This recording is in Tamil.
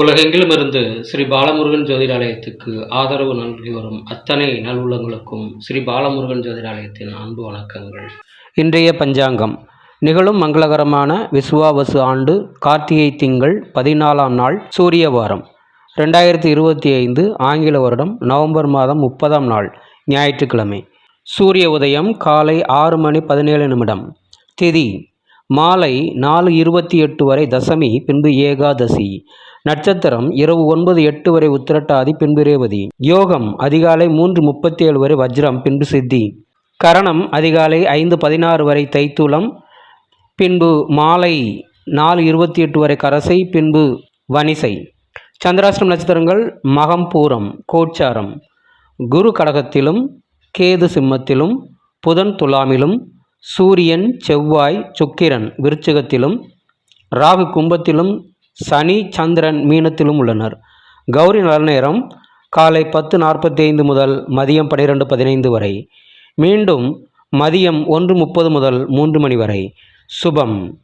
உலகெங்கிலும் இருந்து ஸ்ரீ பாலமுருகன் ஜோதிடாலயத்துக்கு ஆதரவு நல்கி வரும் அத்தனை நல்லுள்ளங்களுக்கும் ஸ்ரீ பாலமுருகன் ஜோதிடாலயத்தின் அன்பு வணக்கங்கள். இன்றைய பஞ்சாங்கம். நிகழும் மங்களகரமான விசுவாவசு ஆண்டு கார்த்திகை திங்கள் பதினாலாம் நாள் சூரிய வாரம். ரெண்டாயிரத்தி இருபத்தி ஐந்து ஆங்கில வருடம் நவம்பர் மாதம் முப்பதாம் நாள் ஞாயிற்றுக்கிழமை. சூரிய உதயம் காலை ஆறு மணி பதினேழு நிமிடம். திதி. மாலை நாலு இருபத்தி எட்டு வரை தசமி பின்பு ஏகாதசி. நட்சத்திரம் இரவு ஒன்பது எட்டு வரை உத்திரட்டாதி பின்பு ரேவதி யோகம் அதிகாலை மூன்று முப்பத்தி ஏழு வரை வஜ்ரம் பின்பு சித்தி. கரணம் அதிகாலை ஐந்து பதினாறு வரை தைத்துளம் பின்பு மாலை நாலு இருபத்தி எட்டு வரை கரசை பின்பு வனிசை சந்திராஷ்டிரம் நட்சத்திரங்கள் மகம் பூரம் கோச்சாரம். குரு கடகத்திலும் கேது சிம்மத்திலும் புதன் துலாமிலும் சூரியன் செவ்வாய் சுக்கிரன் விருச்சிகத்திலும் ராகு கும்பத்திலும் சனி சந்திரன் மீனத்திலும் உள்ளனர். கௌரி நல்ல நேரம் காலை பத்து நாற்பத்தி ஐந்து முதல் மதியம் பனிரெண்டு பதினைந்து வரை. மீண்டும் மதியம் ஒன்று முப்பது முதல் மூன்று மணி வரை. சுபம்.